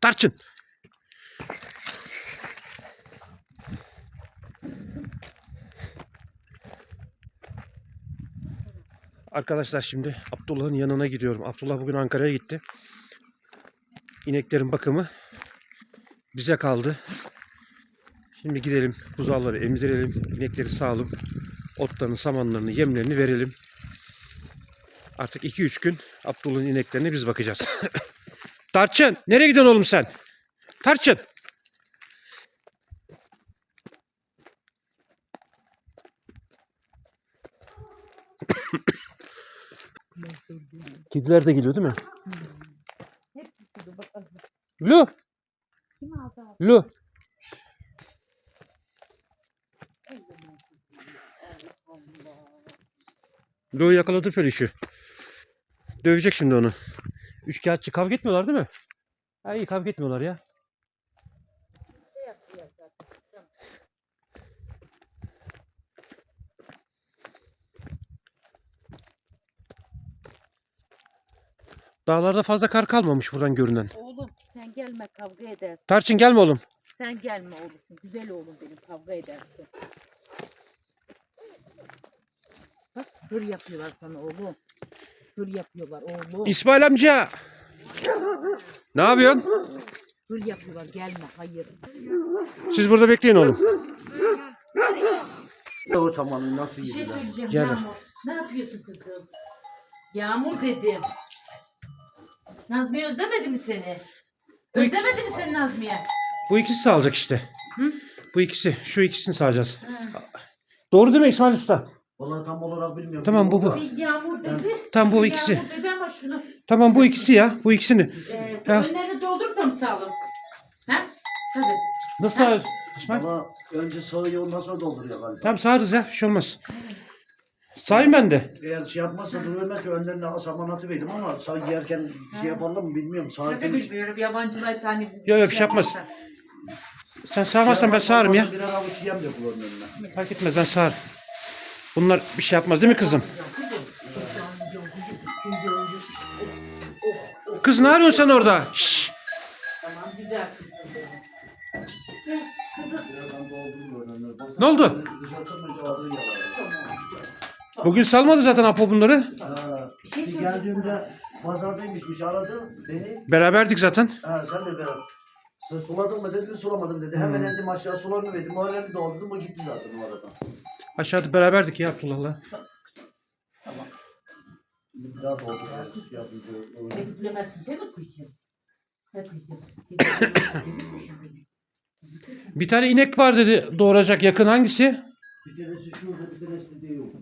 Tarçın. Arkadaşlar şimdi Abdullah'ın yanına gidiyorum. Abdullah bugün Ankara'ya gitti. İneklerin bakımı bize kaldı. Şimdi gidelim buzağları emzirelim, inekleri sağalım, otlarını, samanlarını, yemlerini verelim. Artık 2-3 gün Abdullah'ın ineklerine biz bakacağız. Tarçın, nereye gidiyorsun oğlum sen? Tarçın. Kediler de geliyor değil mi? Bak. Lu? Lu. Lu'yu yakaladı Feliş'i. Dövecek şimdi onu. Üçkağıtçı kavga etmiyorlar değil mi? Ha iyi kavga etmiyorlar ya. Dağlarda fazla kar kalmamış buradan görünen. Oğlum sen gelme kavga edersin. Tarçın gelme oğlum. Sen gelme oğlum. Güzel oğlum benim kavga edersin. Bak hır yapıyorlar sana oğlum. Hır yapıyorlar oğlum. İsmail amca. Ne yapıyorsun? Hır yapıyorlar gelme hayır. Siz burada bekleyin oğlum. O samanı nasıl Bir şey yediler? söyleyeceğim Gel. Yağmur. Ne yapıyorsun kızım? Yağmur dedim. Nazmiye özlemedi mi seni? Özlemedi mi seni Nazmiye? Bu ikisi sağlayacak işte. Hı? Bu ikisi. Şu ikisini sağacağız. Ha. Doğru değil mi İsmail Usta? Vallahi tam olarak bilmiyorum. Tamam, bu, bu. Bir Yağmur dedi. Tam bu bir ikisi. Yağmur dedi ama şunu Tamam bu ikisi ya. Bu ikisini. e, Ha. önlerini doldurup da mı sağlam? Ha? Tabii. Nasıl sağ İsmail? Valla önce sağıyor ondan sonra dolduruyor galiba. Tamam sağarız ya. Bir şey olmaz. Sağayım ben de. Eğer şey yapmazsa ki önlerine saman atıverdim ama sağ yerken şey yaparlar mı bilmiyorum. Sağarken bilmiyorum. Yabancılar hani... Yok, yok, bir şey yapmaz. Sen sağmazsan ben sağarım ya. Birer avuç yem de kullanın önüne. Fark etmez ben sağarım. Bunlar bir şey yapmaz değil mi kızım? Kız ne arıyorsun sen orada? Şşş. Tamam güzel Ne oldu? Bugün salmadı zaten Apo bunları. Ha, Bir geldiğimde pazardaymışmış aradı beni. Beraberdik zaten. Ha sen de beraber. Sen suladın mı dedim sulamadım dedi. Hemen indim aşağı sularını verdim. Moralini doldurdum o gitti zaten o arada. Aşağıda beraberdik ya Abdullah'la. Oldu. biraz oldu. Beklemezsin değil mi? Ha kızım. Bir tane inek var dedi doğuracak yakın hangisi? Bir tanesi şurada bir tanesi de yok.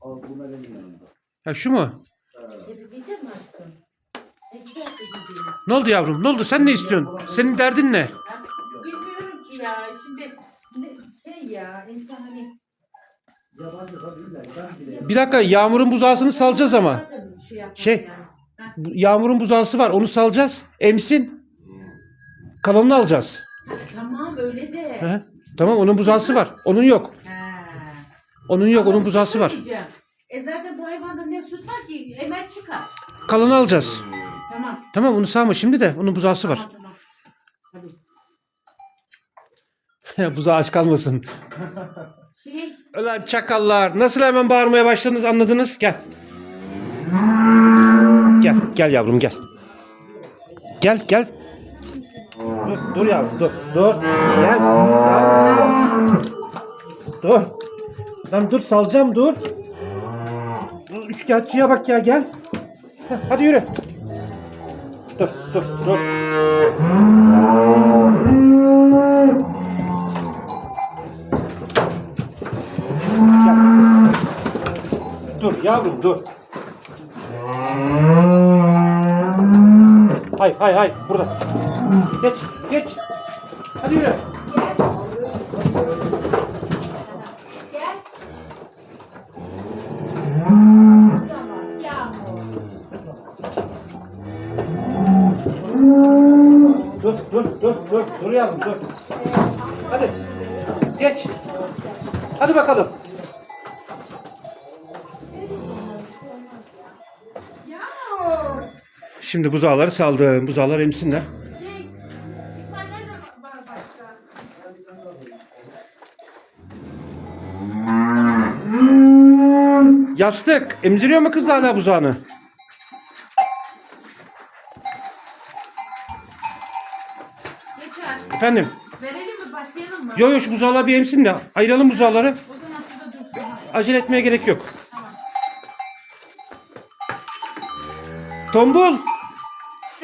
Al bu benim yanımda. Ha şu mu? Mi aşkım? Ne güzel kızım benim. Ne oldu yavrum? Ne oldu? Sen ne istiyorsun? Senin derdin ne? Bilmiyorum ki ya. Şimdi ne, şey ya insan hani Yabancı tabii illa. Ben bile. Bir dakika Yağmur'un buzağısını salacağız ama. Şey, Yağmur'un buzağısı var onu salacağız. Emsin. Kalanını alacağız. Tamam öyle de. Hı? Tamam onun buzağısı var. Onun yok. Onun yok onun buzağısı var. E zaten bu hayvanda ne süt var ki? Emel çıkar. Kalanı alacağız. Tamam. Tamam onu sağma şimdi de onun buzağısı var. Tamam tamam. Tabii. Buzağı aç kalmasın. Şey, Ulan çakallar. Nasıl hemen bağırmaya başladınız anladınız? Gel. Gel. Gel yavrum gel. Gel gel. Dur, dur yavrum dur. Dur. Gel. Dur. Lan dur salacağım dur. Üçkağıtçıya bak ya gel. Hadi yürü. Dur dur dur. Dur yavrum dur. Hay hay hay burada. Geç geç. Hadi yürü. Dur dur dur dur. Dur yavrum dur. Hadi. Geç. Hadi bakalım. Şimdi buzağları saldım. Buzağlar emsinler. Yastık. Emziriyor mu kız hala buzağını? Yaşar, Efendim. verelim mi? Başlayalım mı? Yo yo şu buzağlar bir emsin de. Ayıralım buzağları. Acele etmeye gerek yok. Tombul.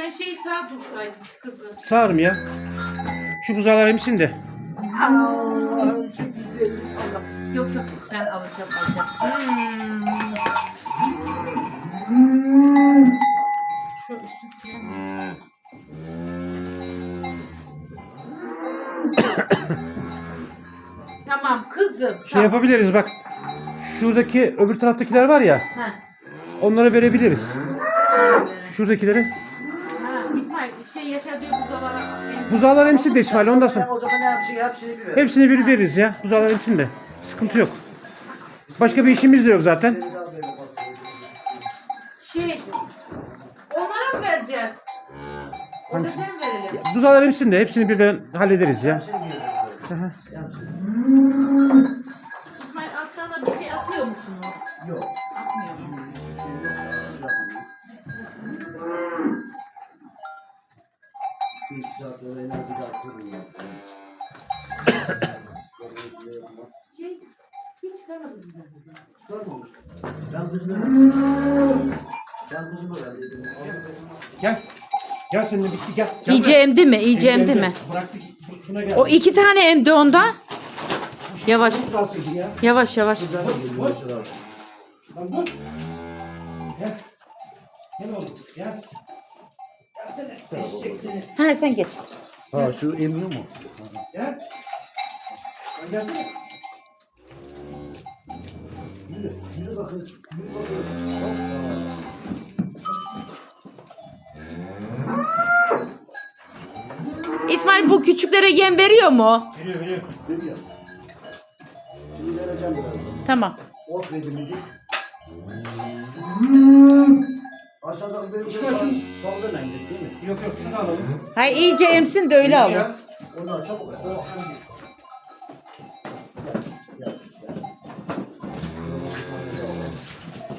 Sen şeyi sağ dursaydın kızım. Sağırım ya. Şu buzağlar emsin de. Allah'ım çok güzel. Allah. Yok yok ben alacağım alacağım. Şu falan. tamam kızım. Şey tamam. yapabiliriz bak. Şuradaki öbür taraftakiler var ya. Ha. Onlara verebiliriz. Şuradakileri. Şey yaşa diyor buzdolabı. Buzağlar emsin de İsmail ondan sonra. O zaman her şeyi hepsini bir ver. Hepsini bir veririz ya. Buzağlar emsin de. Sıkıntı yok. Başka bir işimiz de yok zaten. Şey onlara mı vereceğiz? Oradakileri mi verelim? Buzağlar emsin de hepsini birden hallederiz ya. Hepsini bir ver. Hı hı. Hepsini. Şey hiç çıkarmadım. Çıkarmamış. Ben Ben. Gel. Gel seninle bitti gel. İyice emdi mi? İyice emdi mi? Bıraktık. Gel. O iki tane emdi onda. Yavaş, ya. yavaş, yavaş. Lan. Gel. Gel oğlum gel. Ha sen geç. Ha şu emiyor mu? Gel. Lan gelsene. Yürü, yürü bakın. Yürü bakın. Hoppa. İsmail bu küçüklere yem veriyor mu? Veriyor veriyor. Veriyor. Şimdi vereceğim birazdan. Tamam. Ot verdim dedik. Aşağıdaki benim böyle şu- saldı nendik değil mi? Yok yok şunu alalım. Hayır iyice emsin de öyle alın. Ya. Ondan çabuk ver. O hangi? Gel, gel,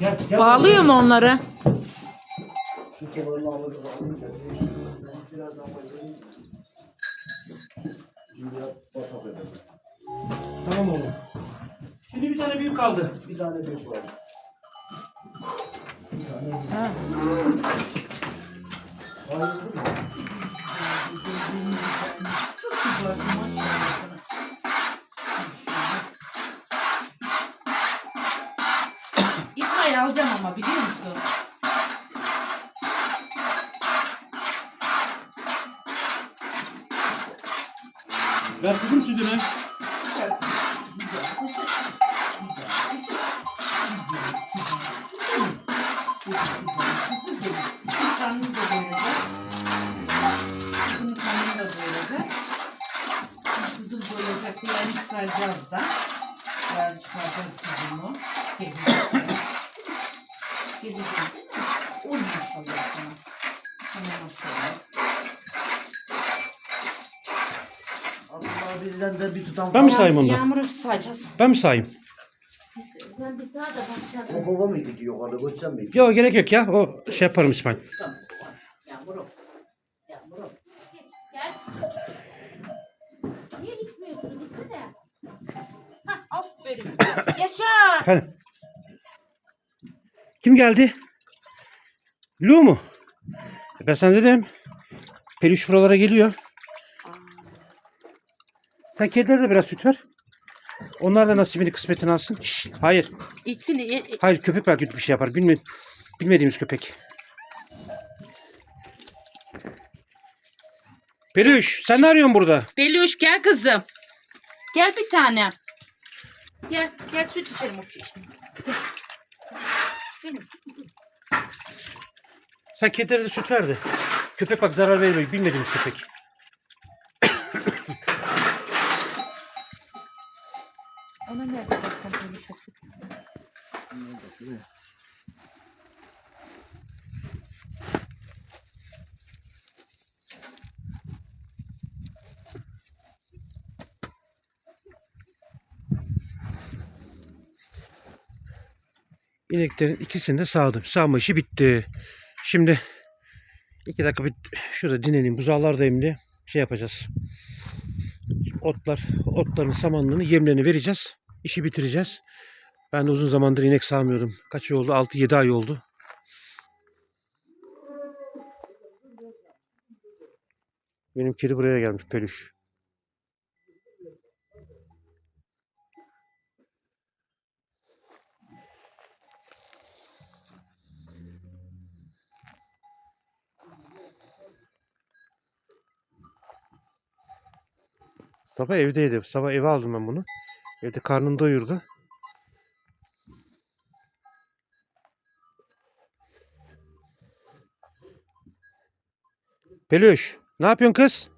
gel. Gel gel. Bağlıyor mu onları? Şu sularını alır, alayım da. Ben birazdan başlayayım. Şimdi biraz batak edelim. Tamam oğlum. Şimdi bir tane büyük kaldı. Bir tane büyük var. Ha. İsmail alacağım ama biliyor musun? Ver kızım sütünü. Karnını da doyuracak. Kızın karnını da doyuracak. Kızım doyuracak diye yani çıkaracağız da. Yani çıkaracağız kızımı. Geleceğiz. Geleceğiz. Uy maşallah sana. Maşallah. Abdullah birinden de bir tutam Ben mi sayayım ondan? Yağmuru sayacağız. Ben mi sayayım? Baba mı gidiyor? Hadi götürsem mi? Yok gerek yok ya. O şey yaparım İsmail. Tamam. Yağmurum. Yağmurum. Gel. Niye gitmiyorsun? Gitsene. Hah, aferin. Yaşa. Efendim. Kim geldi? Lu mu? E Ben sana dedim. Peluş buralara geliyor. Sen kedilere de biraz süt ver. Onlar da nasibini kısmetini alsın. Şşt, hayır. İçsin. i- i- Hayır köpek belki bir şey yapar. Bilme, bilmediğimiz köpek. Peluş sen ne arıyorsun burada? Beluş gel kızım. Gel bir tane. Gel, gel süt içelim o kişinin. Benim. Sen kedilere de süt ver de. Köpek bak zarar vermiyor. Bilmediğimiz köpek. Ana nerede baksan konuşasın. İneklerin ikisini de sağdım. Sağma işi bitti. Şimdi iki dakika bir şurada dinleneyim. Buzağlardayım diye şey yapacağız. Otlar, otların samanlığını, yemlerini vereceğiz. İşi bitireceğiz. Ben de uzun zamandır inek sağmıyordum. Kaç ay oldu? 6-7 ay oldu. Benim kedi buraya gelmiş peluş. Sabah evdeydi. Sabah eve aldım ben bunu. Evde karnını doyurdu. Peluş, ne yapıyorsun kız?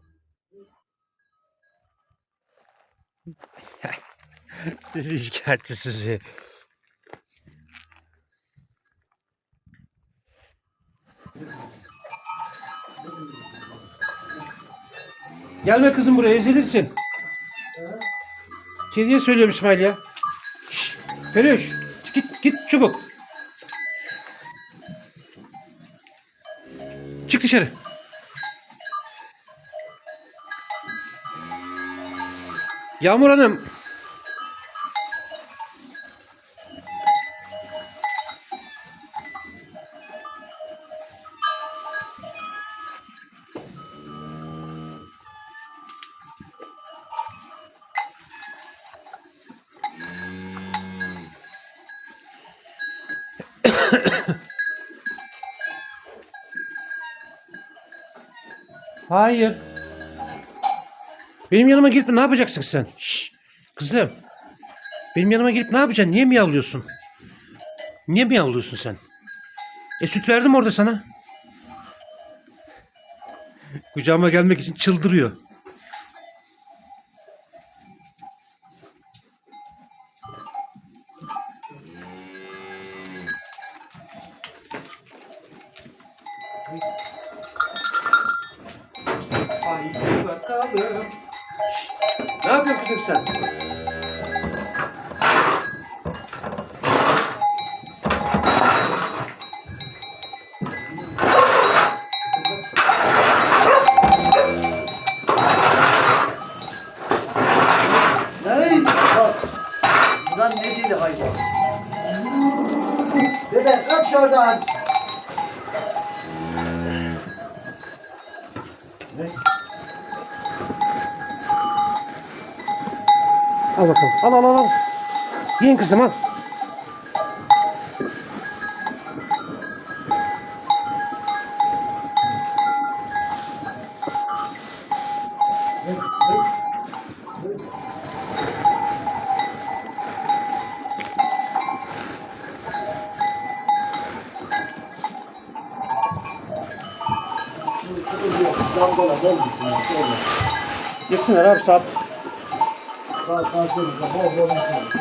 sizi şikayetçi sizi. Gelme kızım buraya ezilirsin. Kediye söylüyorum İsmail ya. Şşş, Peluş, git git çabuk. Çık dışarı. Yağmur Hanım. Hayır. Benim yanıma gelip ne yapacaksın sen? Şşş, kızım. Benim yanıma gelip ne yapacaksın? Niye miyavlıyorsun? Niye miyavlıyorsun sen? E süt verdim orada sana. Kucağıma gelmek için çıldırıyor. Ay bakalım. Şşt, Ne yapıyorsun kızım sen? Ney? Bak. Lan ne dedi hayvan? Dede kaç şuradan. Ne? Al bakalım. Al al al. al. Yiyin kızım al. Şimdi sıkıntı yok. Damgala bol gitsin. Şöyle. Yesinler abi saat. Kalsınızda bol bol gitsin.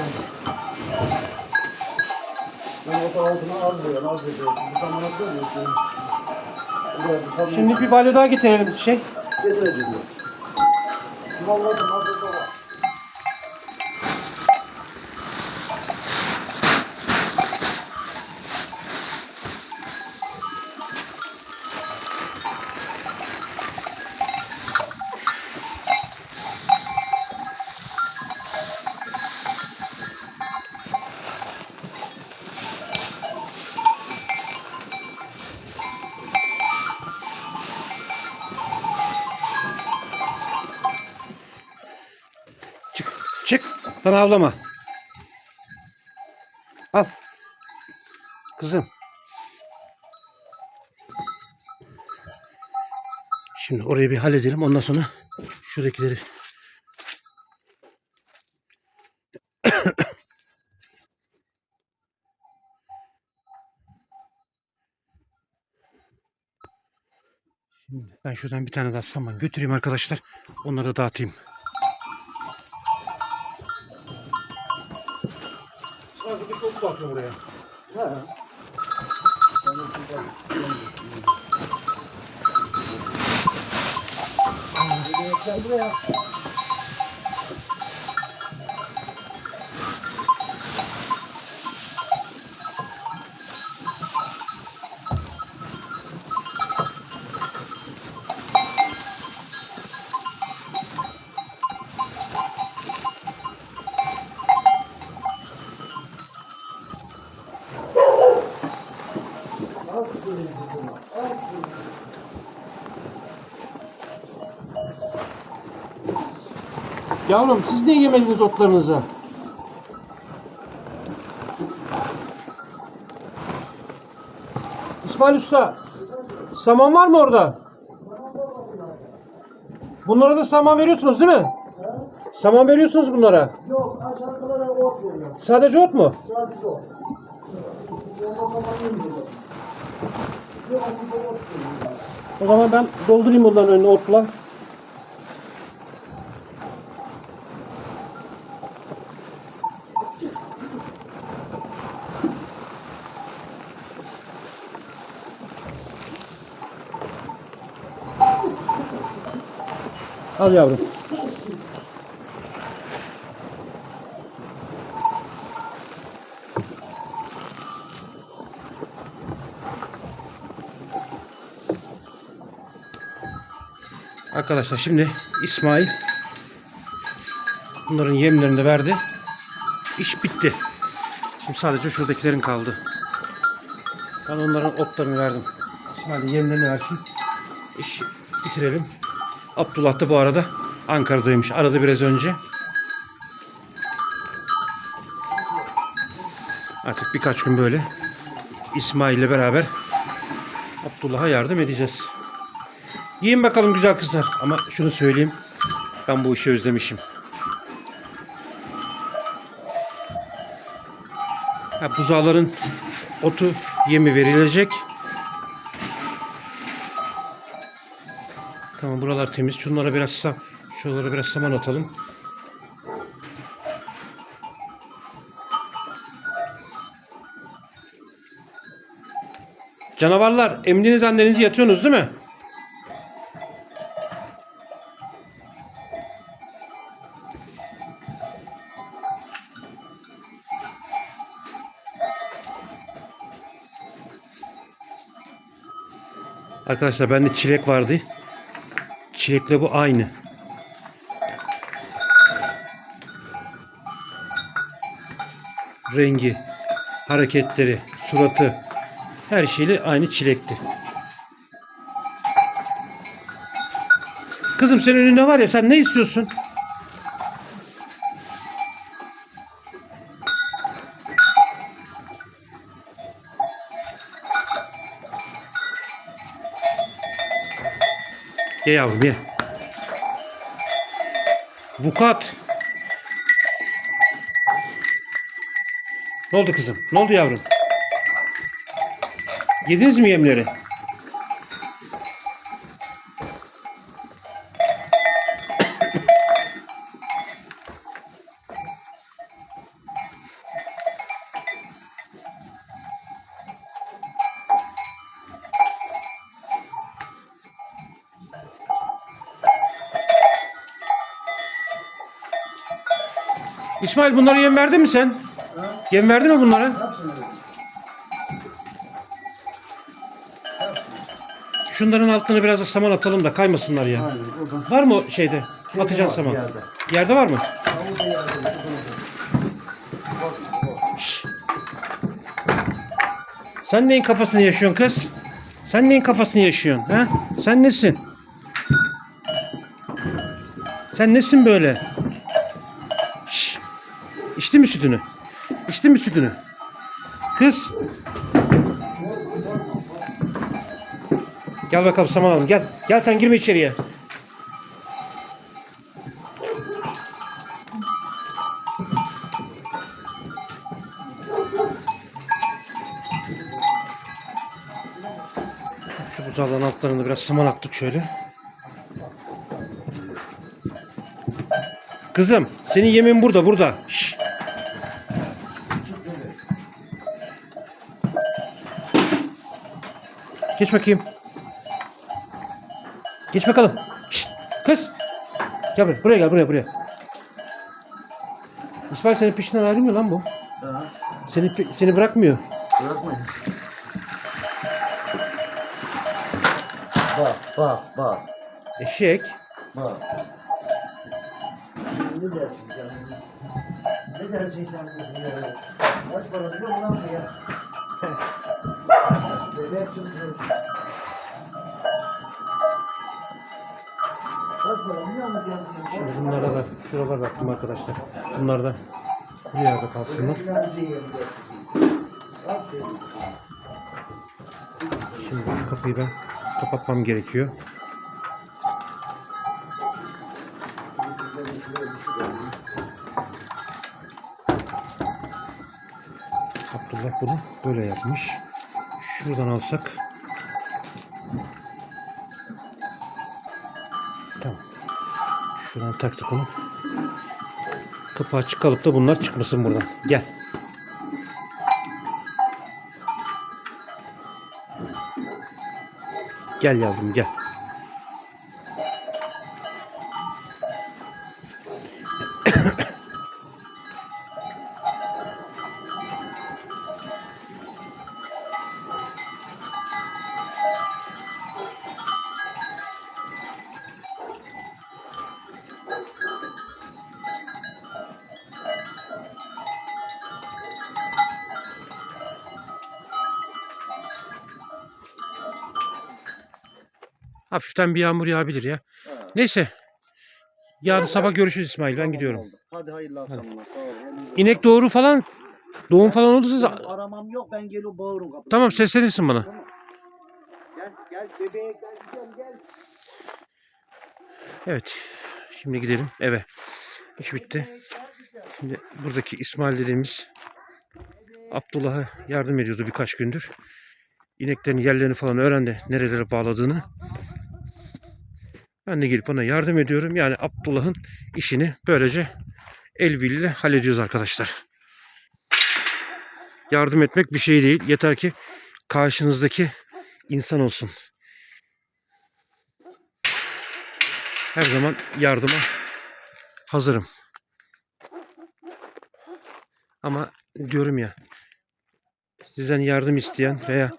Ben o altına az veriyorum, az veriyorum. Bu. Buraya bir kamyon Şimdi bir balyo daha getirelim şey. getireceğim. Yuvalladım, hazırda var. Çık. Çık. Bana avlama. Al. Kızım. Şimdi orayı bir halledelim. Ondan sonra şuradakileri Şimdi ben şuradan bir tane daha saman götüreyim arkadaşlar. Onları dağıtayım. Bakıyor buraya. Ha. Gel buraya. Yavrum siz niye yemediniz otlarınızı? İsmail Usta, saman var mı orada? Bunlara da saman veriyorsunuz değil mi? Saman veriyorsunuz bunlara. Yok aşağı kadar ot veriyor. Sadece ot mu? Sadece ot. O zaman ben doldurayım bunların önüne otla. Al yavrum. Arkadaşlar şimdi İsmail bunların yemlerini de verdi. İş bitti. Şimdi sadece şuradakilerin kaldı. Ben onların otlarını verdim. De yemlerini versin. İş bitirelim. Abdullah da bu arada Ankara'daymış. Aradı biraz önce. Artık birkaç gün böyle İsmail ile beraber Abdullah'a yardım edeceğiz. Yiyin bakalım güzel kızlar. Ama şunu söyleyeyim. Ben bu işi özlemişim. Ha, buzağların otu yemi verilecek. Tamam buralar temiz. Şunlara biraz sam şuralara biraz saman atalım. Canavarlar, emdiniz annenizi yatıyorsunuz değil mi? Arkadaşlar bende çilek vardı. Çilekle bu aynı. Rengi, hareketleri, suratı her şeyle aynı çilekti. Kızım senin önünde var ya sen ne istiyorsun? Ye yavrum ye. Vukat. Ne oldu kızım? Ne oldu yavrum? Yediniz mi yemleri? İsmail bunlara yem verdin mi sen? Ha? Yem verdin mi bunlara? Şunların altına biraz da saman atalım da kaymasınlar ya. Aynen oradan. Var mı o şeyde? Şeyde Atacaksın var, saman. yerde. Yerde var mı? Orada yerde. Oradan. Şşş. Sen neyin kafasını yaşıyorsun kız? Sen neyin kafasını yaşıyorsun? Ha? Sen nesin? Sen nesin böyle? Şşş. İçtin mi sütünü? İçtin mi sütünü? Kız. Gel bakalım saman alalım. Gel. Gel sen girme içeriye. Şu buzağların altlarını biraz saman attık şöyle. Kızım, senin yemin burada, burada. Şşş. Geç bakayım. Geç bakalım. Şşt. Kız. Gel buraya, buraya gel, buraya, buraya. İsmail senin peşinden ayrılmıyor lan bu. Ha, Seni, seni bırakmıyor. bırakmayın. Bak, bak, bak, Eşek. bak. Ne dersin canım? Ne dersin sen bu ya? Kaç para biliyor musun lan bu ya? Bebek çocuğu. Kaç bakalım. Ne olacak? Şimdi bunlara da şuralara baktım arkadaşlar. Bunlar da bir yerde kalsınlar. Şimdi şu kapıyı ben kapatmam gerekiyor. Abdullah bunu böyle yapmış. Şuradan alsak. Tamam. Şuradan taktık onu. Kapı açık kalıp da bunlar çıkmasın buradan. Gel. Gel yavrum gel. Hafiften bir yağmur yağabilir ya. Neyse. Yarın sabah görüşürüz İsmail. Ben gidiyorum. Hadi hayırlı akşamlar. Sağ olun. İnek doğuru falan doğum falan olursa Benim aramam yok. Ben geliyorum bağırırım kapıda. tamam seslenirsin bana. Gel gel bebeğe gel gidiyorum gel. Evet. Şimdi gidelim eve. İş bitti. Şimdi buradaki İsmail dediğimiz Abdullah'a yardım ediyordu birkaç gündür. İneklerin yerlerini falan öğrendi. Nerelere bağladığını. Ben de gelip ona yardım ediyorum. Yani Abdullah'ın işini böylece el birliğiyle hallediyoruz arkadaşlar. Yardım etmek bir şey değil. Yeter ki karşınızdaki insan olsun. Her zaman yardıma hazırım. Ama diyorum ya sizden yardım isteyen veya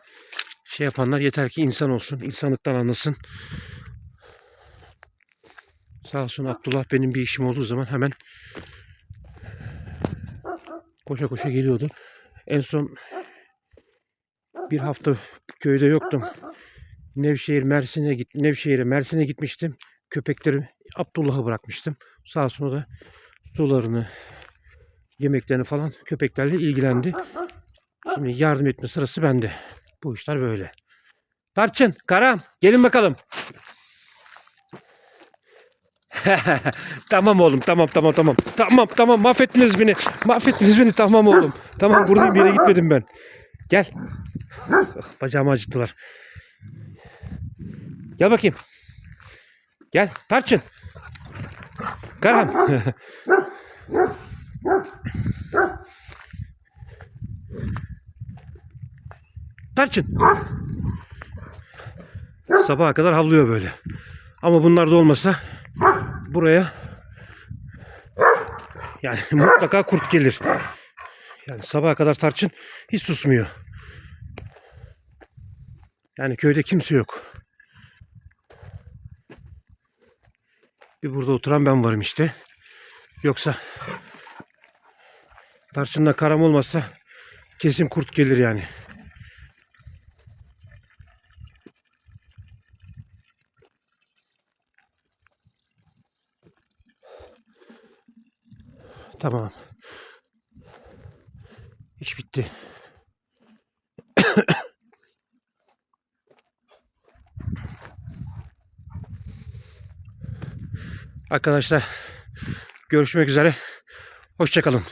şey yapanlar yeter ki insan olsun. insanlıktan anlasın. Sağ olsun Abdullah benim bir işim olduğu zaman hemen koşa koşa geliyordu. En son bir hafta köyde yoktum. Nevşehir, Mersin'e git Nevşehir'e, Mersin'e gitmiştim. Köpekleri Abdullah'a bırakmıştım. Sağ olsun o da sularını, yemeklerini falan köpeklerle ilgilendi. Şimdi yardım etme sırası bende. Bu işler böyle. Tarçın, Karam gelin bakalım. tamam oğlum tamam tamam tamam. Tamam tamam mahvettiniz beni. Mahvettiniz beni tamam oğlum. Tamam buradayım bir yere gitmedim ben. Gel. Bacağımı acıttılar. Gel bakayım. Gel Tarçın. Karam. Tarçın. Sabaha kadar havlıyor böyle. Ama bunlar da olmasa buraya yani mutlaka kurt gelir. Yani sabaha kadar tarçın hiç susmuyor. Yani köyde kimse yok. Bir burada oturan ben varım işte. Yoksa tarçınla karam olmazsa kesin kurt gelir yani. Tamam. İş bitti. Arkadaşlar görüşmek üzere. Hoşçakalın.